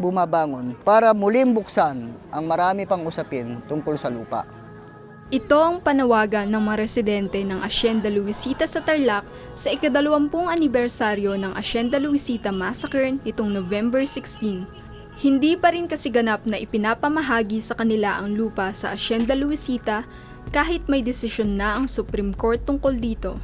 bumabangon para muling buksan ang marami pang usapin tungkol sa lupa. Ito ang panawagan ng mga residente ng Hacienda Luisita sa Tarlac sa ikadalawampung anibersaryo ng Hacienda Luisita Massacre nitong November 16. Hindi pa rin kasi ganap na ipinapamahagi sa kanila ang lupa sa Hacienda Luisita kahit may desisyon na ang Supreme Court tungkol dito.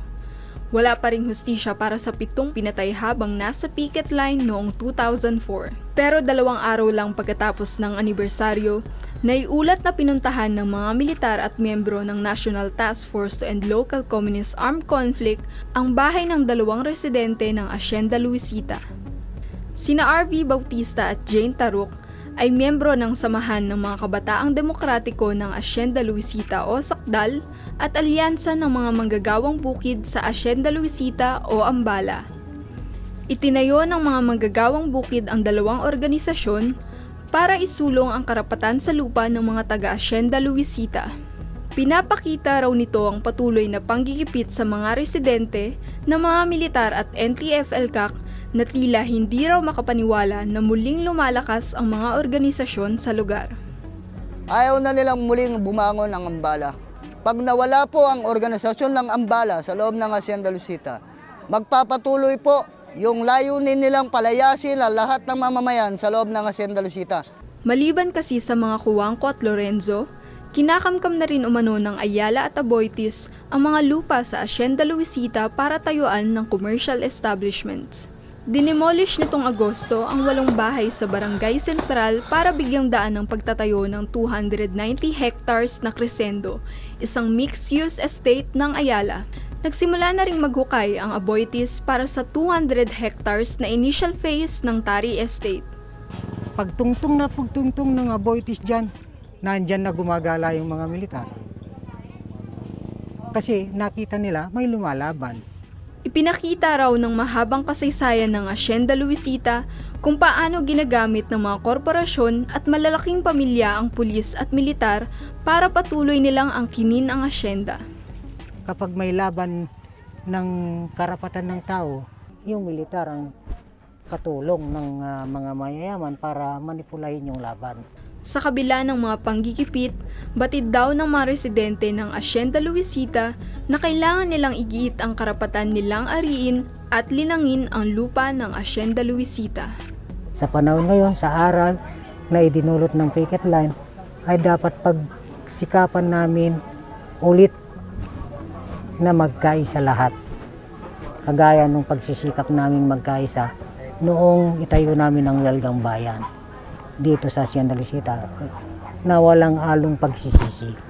Wala pa ring hustisya para sa pitong pinatay habang nasa picket line noong 2004. Pero dalawang araw lang pagkatapos ng anibersaryo, naiulat na pinuntahan ng mga militar at miyembro ng National Task Force to End Local Communist Armed Conflict ang bahay ng dalawang residente ng Hacienda Luisita. Sina RV Bautista at Jane Taruk ay miyembro ng Samahan ng mga Kabataang Demokratiko ng Hacienda Luisita o SAKDAL at alyansa ng mga manggagawang bukid sa Hacienda Luisita o Ambala. Itinayo ng mga manggagawang bukid ang dalawang organisasyon para isulong ang karapatan sa lupa ng mga taga-Hacienda Luisita. Pinapakita raw nito ang patuloy na panggigipit sa mga residente ng mga militar at NTF-ELCAC na tila hindi raw makapaniwala na muling lumalakas ang mga organisasyon sa lugar. Ayaw na nilang muling bumangon ang Ambala. Pag nawala po ang organisasyon ng Ambala sa loob ng Hacienda Lucita, magpapatuloy po yung layunin nilang palayasin ang lahat ng mamamayan sa loob ng Hacienda Lucita. Maliban kasi sa mga Kuwangko at Lorenzo, kinakamkam na rin umano ng Ayala at Aboitiz ang mga lupa sa Hacienda Luisita para tayuan ng commercial establishments. Dinemolish nitong Agosto ang walong bahay sa Barangay Sentral para bigyang daan ng pagtatayo ng 290 hectares na Crescendo, isang mixed-use estate ng Ayala. Nagsimula na ring maghukay ang Aboitiz para sa 200 hectares na initial phase ng Tari Estate. pagtungtong na pagtungtong ng aboitis dyan, nandyan na gumagala yung mga militar. Kasi nakita nila may lumalaban. Ipinakita raw ng mahabang kasaysayan ng Hacienda Luisita kung paano ginagamit ng mga korporasyon at malalaking pamilya ang pulis at militar para patuloy nilang angkinin ang asyenda. Kapag may laban ng karapatan ng tao, yung militar ang katulong ng ah, mga mayayaman para manipulahin yung laban. Sa kabila ng mga panggigipit, batid daw ng mga residente ng Hacienda Luisita na kailangan nilang igiit ang karapatan nilang ariin at linangin ang lupa ng Hacienda Luisita. Sa panahon ngayon, sa aral na idinulot ng picket line, ay dapat pagsikapan namin ulit na magkaisa lahat. Kagaya nung pagsisikap namin magkaisa noong itayo namin ang welgang bayan dito sa Hacienda Lucita na walang along pagsisisi.